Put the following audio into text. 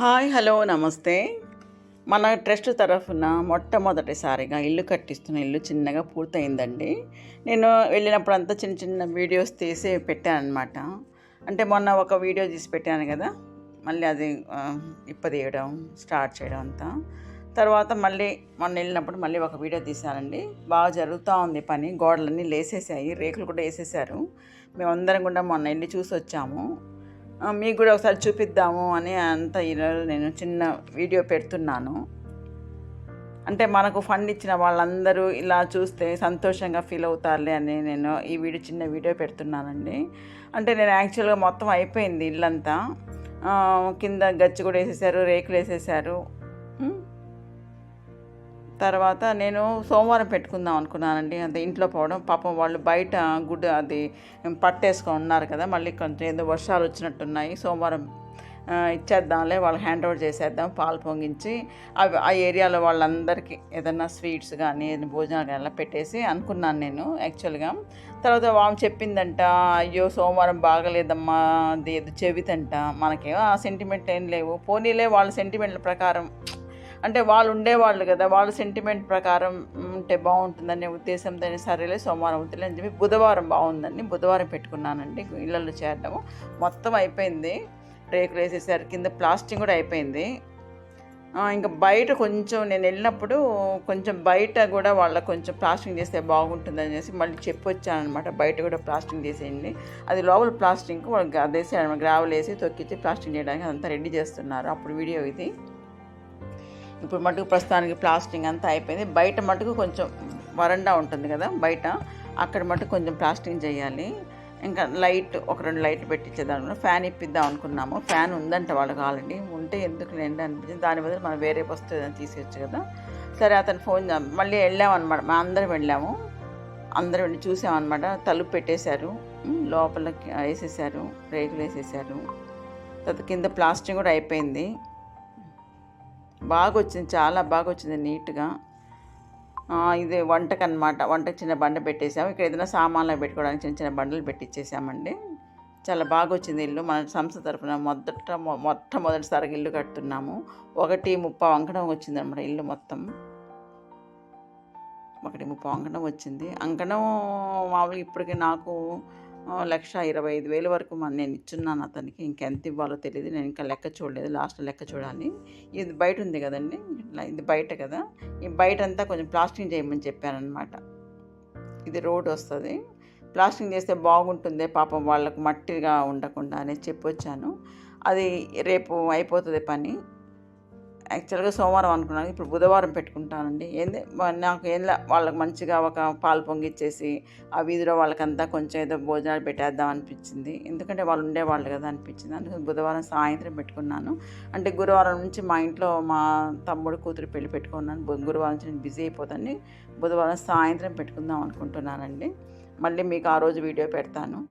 Hi hello నమస్తే. మన trust తరఫున మొట్టమొదటిసారిగా ఇల్లు కట్టిస్తున్న ఇల్లు చిన్నగా పూర్తయిందండి. నేను వెళ్ళినప్పుడు అంతా చిన్న చిన్న వీడియోస్ తీసి పెట్టాను అనమాట అంటే మొన్న ఒక వీడియో తీసి పెట్టాను కదా మళ్ళీ అది ఇప్పదీయడం స్టార్ట్ చేయడం అంతా. తర్వాత మళ్ళీ మొన్న వెళ్ళినప్పుడు మళ్ళీ ఒక వీడియో తీశానండి. బాగా జరుగుతూ ఉంది పని గోడలన్నీ లేసేసాయి రేకులు కూడా వేసేసారు. మేమందరం కూడా మొన్న వెళ్ళి చూసి వచ్చాము మీకు కూడా ఒకసారి చూపిద్దాము అని అంత ఈరోజు నేను చిన్న వీడియో పెడుతున్నాను. అంటే మనకు ఫండ్ ఇచ్చిన వాళ్ళందరూ ఇలా చూస్తే సంతోషంగా ఫీల్ అవుతారులే అని నేను ఈ వీడియో చిన్న వీడియో పెడుతున్నానండి. అంటే నేను యాక్చువల్గా మొత్తం అయిపోయింది ఇల్లంతా. కింద గచ్చి కూడా వేసేసారు రేకులు వేసేసారు. తర్వాత నేను సోమవారం పెట్టుకుందాం అనుకున్నానండి. అంత ఇంట్లో పోవడం పాపం వాళ్ళు బయట గుడ్ అది పట్టేసుకొని ఉన్నారు కదా మళ్ళీ కొంచెం ఏదో వర్షాలు వచ్చినట్టున్నాయి సోమవారం ఇచ్చేద్దాంలే వాళ్ళు హ్యాండ్ ఓవర్ చేసేద్దాం పాలు పొంగించి అవి ఆ ఏరియాలో వాళ్ళందరికీ ఏదన్నా స్వీట్స్ కానీ ఏదైనా భోజనాలు కానీ అలా పెట్టేసి అనుకున్నాను నేను యాక్చువల్గా. తర్వాత వామ్ చెప్పిందంట అయ్యో సోమవారం బాగలేదమ్మా అది ఏదో చెవితంట మనకేమో ఆ సెంటిమెంట్ ఏం లేవు. పోనీలే వాళ్ళ సెంటిమెంట్ల ప్రకారం అంటే వాళ్ళు ఉండేవాళ్ళు కదా వాళ్ళ సెంటిమెంట్ ప్రకారం ఉంటే బాగుంటుందనే ఉద్దేశంతో సరేలే సోమవారం వద్దులే అని చెప్పి బుధవారం బాగుందండి. బుధవారం పెట్టుకున్నానండి. ఇళ్ళల్లో చేరడము. మొత్తం అయిపోయింది. రేకులు వేసేసారు. కింద ప్లాస్టింగ్ కూడా అయిపోయింది. ఇంకా బయట కొంచెం నేను వెళ్ళినప్పుడు కొంచెం బయట కూడా వాళ్ళ కొంచెం ప్లాస్టింగ్ చేస్తే బాగుంటుంది అనేసి మళ్ళీ చెప్పొచ్చాను అనమాట బయట కూడా ప్లాస్టింగ్ చేసేయండి. అది లోపల ప్లాస్టింగ్ వాళ్ళు అదేసారు గ్రావెల్ వేసి తొక్కించి ప్లాస్టింగ్ చేయడానికి అంతా రెడీ చేస్తున్నారు. అప్పుడు వీడియో ఇది. ఇప్పుడు మటుకు ప్రస్తుతానికి ప్లాస్టింగ్ అంతా అయిపోయింది. బయట మటుకు కొంచెం వరండా ఉంటుంది కదా బయట. అక్కడ మటుకు కొంచెం ప్లాస్టింగ్ చేయాలి. ఇంకా లైట్ ఒక రెండు లైట్లు పెట్టించేద్దాం ఫ్యాన్ ఇప్పిద్దాం అనుకున్నాము. ఫ్యాన్ ఉందంట వాళ్ళకి ఆల్రెడీ ఉంటే ఎందుకు లేండి అనిపించింది. దాని బదులు మనం వేరే వస్తువు ఏదైనా తీసేయచ్చు కదా. సరే అతను ఫోన్ చే- మళ్ళీ వెళ్ళామన్నమాట. మా అందరం వెళ్ళాము. అందరం వెళ్ళి చూసామన్నమాట. తలుపు పెట్టేశారు. లోపల వేసేసారు రేకులు వేసేసారు తర్వాత కింద ప్లాస్టింగ్ కూడా అయిపోయింది. బాగా వచ్చింది చాలా బాగా వచ్చింది నీట్గా ఇది వంటకు అనమాట వంటకు చిన్న బండ పెట్టేసాము. ఇక్కడ ఏదైనా సామాన్లు పెట్టుకోవడానికి చిన్న చిన్న బండలు పెట్టించేసామండి చాలా బాగా వచ్చింది ఇల్లు. మన సంస్థ తరఫున మొదట మొ- మొట్టమొదటిసారిగా ఇల్లు కడుతున్నాము. ఒకటి ముప్పై అంకణం వచ్చింది అనమాట ఇల్లు మొత్తం. ఒకటి ముప్పై అంకణం వచ్చింది. అంకణం మామూలుగా ఇప్పటికి నాకు లక్ష ఇరవై ఐదు వేల వరకు నేను ఇచ్చున్నాను అతనికి. ఇంకెంత ఇవ్వాలో తెలియదు నేను ఇంకా లెక్క చూడలేదు. లాస్ట్ లెక్క చూడాలి. ఇది బయట ఉంది కదండి. ఇట్లా ఇది బయట కదా. ఈ బయట అంతా కొంచెం ప్లాస్టింగ్ చేయమని చెప్పానమాట ఇది రోడ్ వస్తుంది. ప్లాస్టింగ్ చేస్తే బాగుంటుంది పాపం వాళ్ళకు మట్టిగా ఉండకుండా అనేది చెప్పొచ్చాను. అది రేపు అయిపోతుంది పని. యాక్చువల్గా సోమవారం అనుకున్నాను. ఇప్పుడు బుధవారం పెట్టుకుంటానండి. ఏంది నాకు ఏం వాళ్ళకి మంచిగా ఒక పాలు పొంగిచ్చేసి ఆ వీధిలో వాళ్ళకంతా కొంచెం ఏదో భోజనాలు పెట్టేద్దాం అనిపించింది. ఎందుకంటే వాళ్ళు ఉండేవాళ్ళు కదా అనిపించింది. అందుకని బుధవారం సాయంత్రం పెట్టుకున్నాను. అంటే గురువారం నుంచి మా ఇంట్లో మా తమ్ముడు కూతురు పెళ్ళి పెట్టుకున్నాను. గురువారం నుంచి నేను బిజీ అయిపోతాను. బుధవారం సాయంత్రం పెట్టుకుందాం అనుకుంటున్నానండి. మళ్ళీ మీకు ఆ రోజు వీడియో పెడతాను.